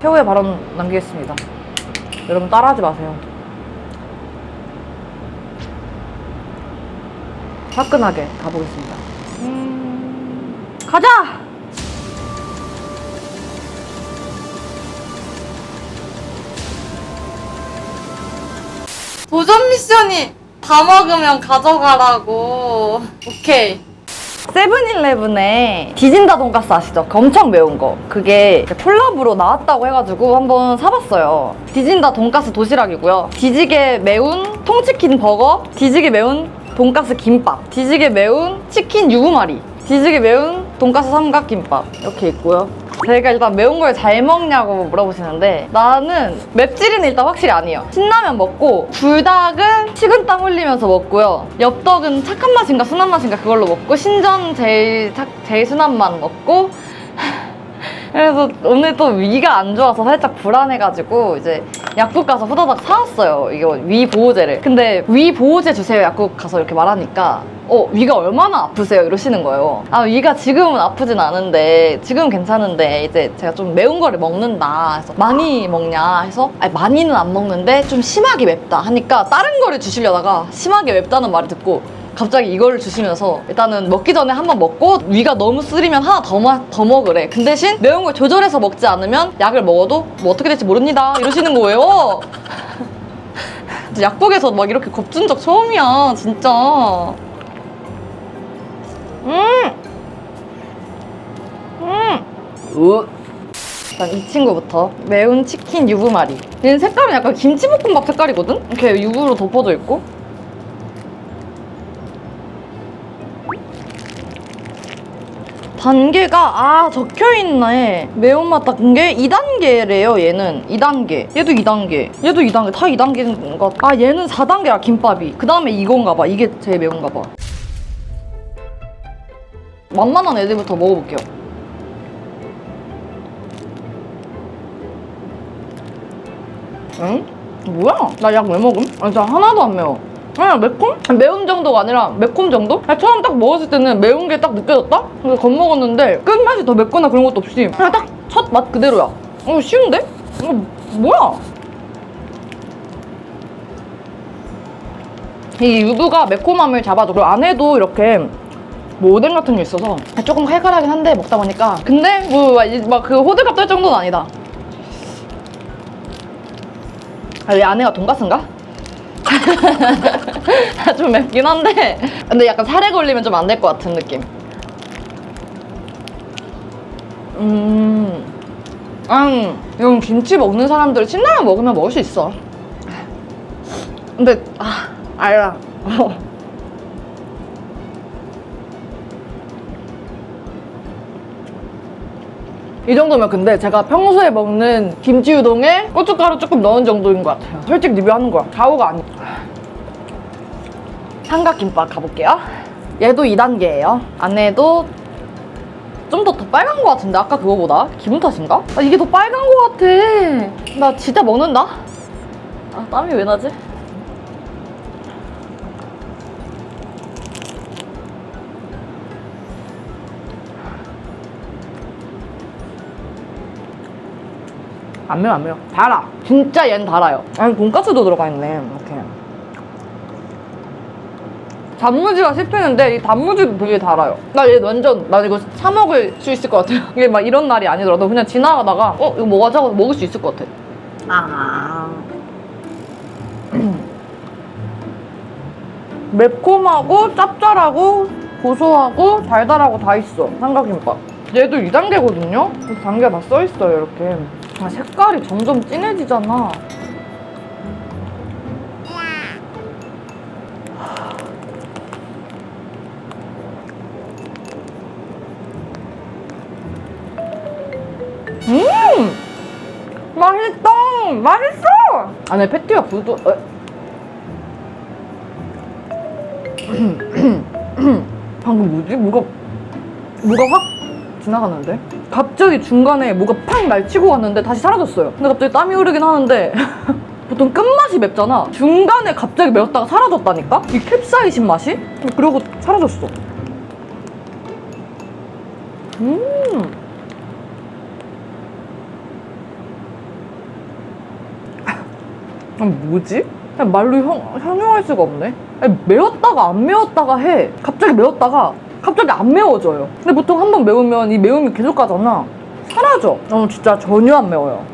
최후의 발언 남기겠습니다. 여러분 따라하지 마세요. 화끈하게 가보겠습니다. 음, 가자! 도전 미션이 다 먹으면 가져가라고. 오케이. 세븐일레븐에 디진다 돈가스 아시죠? 그 엄청 매운 거. 그게 콜라보로 나왔다고 해가지고 한번 사봤어요. 디진다 돈가스 도시락이고요. 뒤지게 매운 통치킨 버거, 뒤지게 매운 돈가스 김밥, 뒤지게 매운 치킨 유부마리, 뒤지게 매운 돈가스 삼각김밥 이렇게 있고요. 저희가 일단 매운 걸 잘 먹냐고 물어보시는데 나는 맵찔이는 일단 확실히 아니에요. 신라면 먹고 불닭은 식은땀 흘리면서 먹고요. 엽떡은 착한 맛인가 순한 맛인가 그걸로 먹고 신전 제일 착- 제일 순한 맛 먹고 그래서 오늘 또 위가 안 좋아서 살짝 불안해가지고 이제 약국 가서 후다닥 사왔어요. 이거 위 보호제를. 근데 위 보호제 주세요. 약국 가서 이렇게 말하니까 어 위가 얼마나 아프세요? 이러시는 거예요. 아 위가 지금은 아프진 않은데 지금 괜찮은데 이제 제가 좀 매운 거를 먹는다. 해서 많이 먹냐 해서 아니 많이는 안 먹는데 좀 심하게 맵다 하니까 다른 거를 주시려다가 심하게 맵다는 말을 듣고 갑자기 이거를 주시면서 일단은 먹기 전에 한번 먹고 위가 너무 쓰리면 하나 더, 마- 더 먹으래. 그 대신 매운 걸 조절해서 먹지 않으면 약을 먹어도 뭐 어떻게 될지 모릅니다. 이러시는 거예요. 약국에서 막 이렇게 겁준 적 처음이야, 진짜. 음! 음! 으. 일단 이 친구부터 매운 치킨 유부마리. 얘는 색깔은 약간 김치볶음밥 색깔이거든? 이렇게 유부로 덮어져 있고. 단계가 아 적혀있네 매운맛 단계 2단계래요 얘는 2단계 얘도 2단계 얘도 2단계 다 2단계인 것아 얘는 4단계야 김밥이 그 다음에 이건가 봐 이게 제일 매운가 봐 만만한 애들부터 먹어볼게요 응? 뭐야? 나 약 왜 먹음? 아, 진짜 하나도 안 매워. 그냥 매콤? 매운 정도가 아니라 매콤 정도? 그냥 처음 딱 먹었을 때는 매운 게 딱 느껴졌다? 그래서 겁먹었는데 끝맛이 더 맵거나 그런 것도 없이 그냥 딱 첫 맛 그대로야. 어, 쉬운데? 이거 뭐야? 이 유부가 매콤함을 잡아줘. 그리고 안에도 이렇게 뭐 오뎅 같은 게 있어서 조금 칼칼하긴 한데 먹다 보니까. 근데 뭐 막 그 호들갑 떨 정도는 아니다. 아, 이 안에가 돈가스인가? 좀 맵긴 한데. 근데 약간 살에 걸리면 좀 안 될 것 같은 느낌. 음, 음 이건 김치 먹는 사람들 신라면 먹으면 먹을 수 있어. 근데 아 알아 이 정도면 근데 제가 평소에 먹는 김치 우동에 고춧가루 조금 넣은 정도인 것 같아요. 솔직히 리뷰하는 거야. 가오가 아니. 삼각김밥 가볼게요. 얘도 2단계예요. 안에도 좀더더 빨간 것 같은데 아까 그거보다 기분 탓인가? 아, 이게 더 빨간 것 같아. 나 진짜 먹는다. 아 땀이 왜 나지? 안 매워 안 매워? 달아. 진짜 얘는 달아요. 아니 돈가스도 들어가 있네 이렇게. 단무지가 씹히는데 이 단무지도 되게 달아요. 나 얘 완전 나 이거 사 먹을 수 있을 것 같아요. 이게 막 이런 날이 아니더라도 그냥 지나가다가 어 이거 먹어자 하고 먹을 수 있을 것 같아. 아. 매콤하고 짭짤하고 고소하고 달달하고 다 있어. 삼각김밥. 얘도 2단계거든요? 단계 다 써있어요 이렇게 아 색깔이 점점 진해지잖아 음 맛있다 맛있어 안에 패티가 부드 어. 방금 뭐지? 뭐가 뭐가 확 지나갔는데? 갑자기 중간에 뭐가 팡 날치고 왔는데 다시 사라졌어요. 근데 갑자기 땀이 흐르긴 하는데 보통 끝맛이 맵잖아. 중간에 갑자기 매웠다가 사라졌다니까? 이 캡사이신 맛이? 어, 그리고 사라졌어. 음. 아, 뭐지? 그냥 말로 형, 형용할 수가 없네. 아니, 매웠다가 안 매웠다가 해. 갑자기 매웠다가 갑자기 안 매워져요. 근데 보통 한 번 매우면 이 매움이 계속 가잖아. 사라져. 어, 진짜 전혀 안 매워요.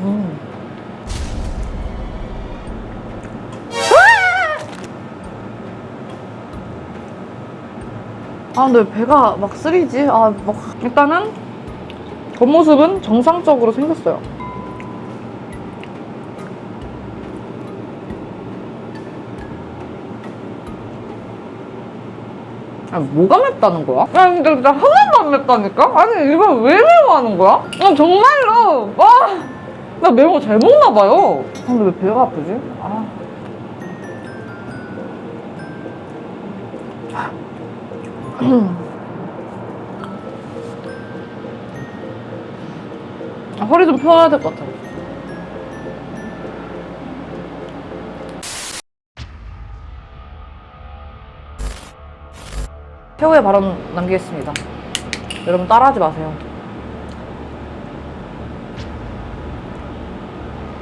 음. 아 근데 왜 배가 막 쓰리지? 아 막 일단은 겉모습은 정상적으로 생겼어요. 아니 뭐가 맵다는 거야? 아니 근데 진짜 하나도 안 맵다니까? 아니 이걸 왜 매워하는 거야? 아 정말로 와나 매운 거 잘 먹나 봐요. 아, 근데 왜 배가 아프지? 아. 아, 허리 좀 펴야 될 것 같아. 최후의 발언 남기겠습니다. 여러분 따라하지 마세요.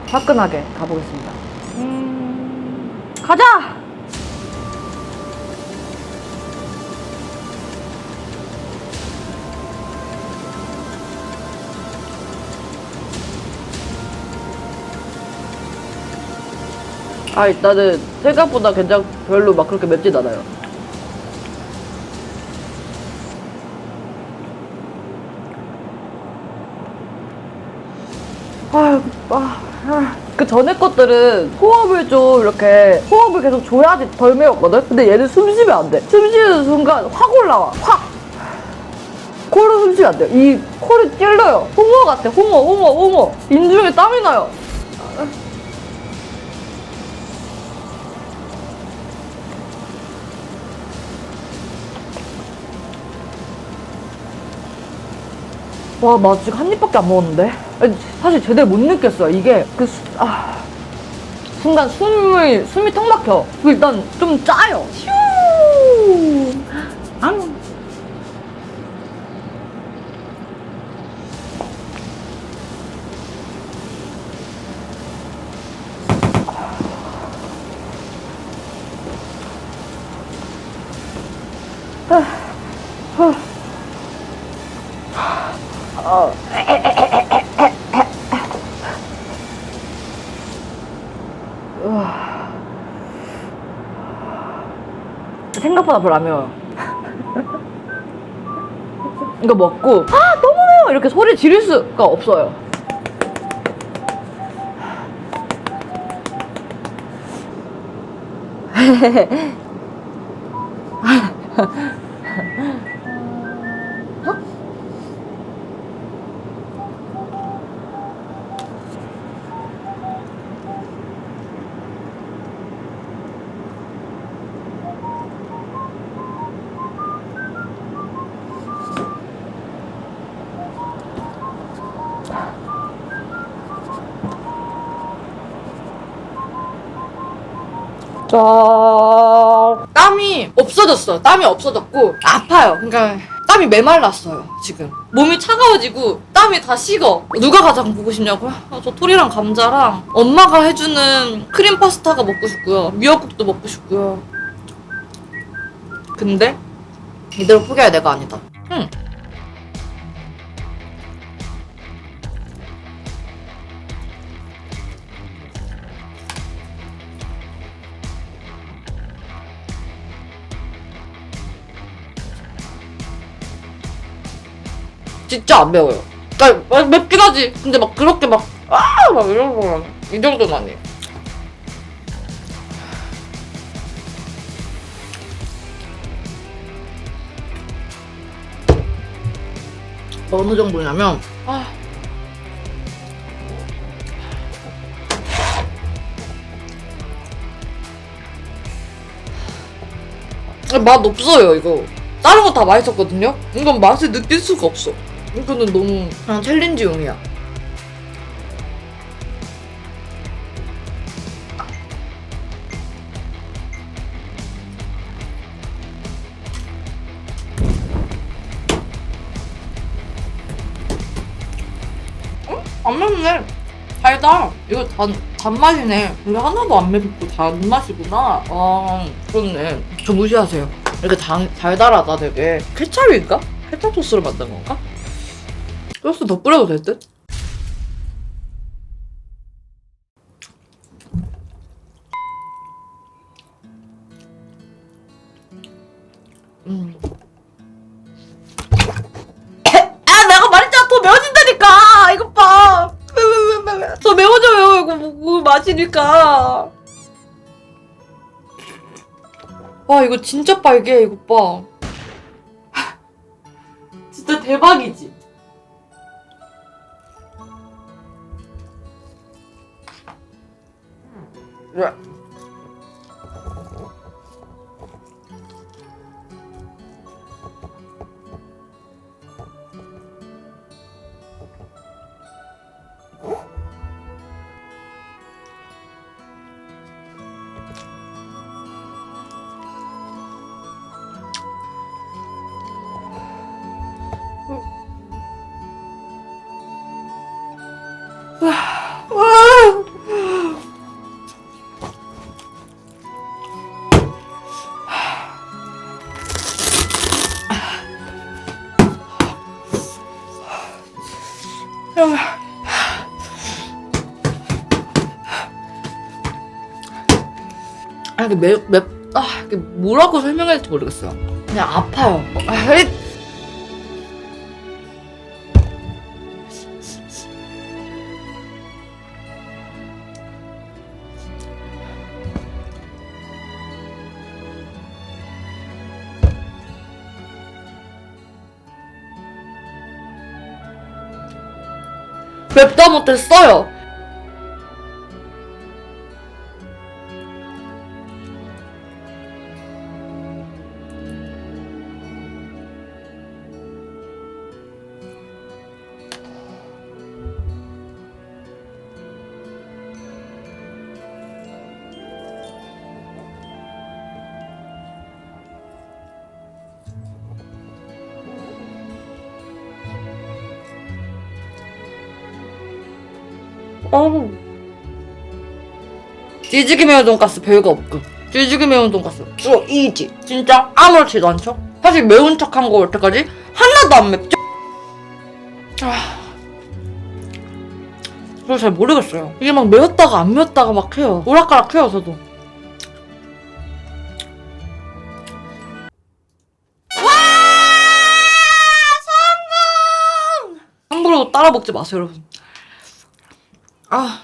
화끈하게 가보겠습니다. 음, 가자! 아, 일단은 생각보다 괜찮, 별로 막 그렇게 맵진 않아요. 아유, 아, 아. 그 전에 것들은 호흡을 좀 이렇게 호흡을 계속 줘야지 덜 매웠거든? 근데 얘는 숨 쉬면 안 돼. 숨 쉬는 순간 확 올라와. 확! 코로 숨 쉬면 안 돼. 이 코를 찔러요. 홍어 같아. 홍어, 홍어, 홍어. 인중에 땀이 나요. 와, 나 지금 한 입밖에 안 먹었는데? 사실 제대로 못 느꼈어요. 이게 그 수, 아, 순간 숨을 숨이 턱 막혀. 그 일단 좀 짜요. 휴. 앙. 생각보다 별로 안 매워요. 이거 먹고 아 너무 매워 이렇게 소리 지를 수가 없어요. 자 땀이 없어졌어요. 땀이 없어졌고 아파요. 그러니까 땀이 메말랐어요. 지금 몸이 차가워지고 땀이 다 식어. 누가 가장 보고 싶냐고요? 아, 저 토리랑 감자랑 엄마가 해주는 크림 파스타가 먹고 싶고요. 미역국도 먹고 싶고요. 근데 이대로 포기할 내가 아니다. 응. 진짜 안 매워요. 그러니까 맵긴 하지. 근데 막 그렇게 막, 아! 막 이런 거는 이 정도는 아니에요. 어느 정도냐면, 아. 맛 없어요, 이거. 다른 거 다 맛있었거든요? 이건 맛을 느낄 수가 없어. 이거는 너무 그냥 챌린지용이야. 안 맵네. 달다. 이거 단, 단맛이네. 근데 하나도 안 맵고 단맛이구나. 아, 그렇네. 저 무시하세요. 이렇게 단, 달달하다 되게. 케찹인가? 케찹 소스로 만든 건가? 소스 더 뿌려도 될 듯? 음. 아 내가 말했잖아 더 매워진다니까 이거 봐. 더 매워져요 이거 뭐 마시니까. 와 이거 진짜 빨개 이거 봐. 진짜 대박이지. 아 이게 맵, 맵, 아 이게 뭐라고 설명해야 될지 모르겠어요. 그냥 아파요. 아, 맵다 못했어요. 어우. 찌지기 매운 돈가스 별거 없고. 찌지기 매운 돈가스 쭉 이지. 진짜 아무렇지도 않죠? 사실 매운 척한 거 여태까지 하나도 안 맵죠? 아... 저잘 모르겠어요. 이게 막 매웠다가 안 매웠다가 막 해요. 오락가락 해요 저도. 따라 먹지 마세요 여러분 아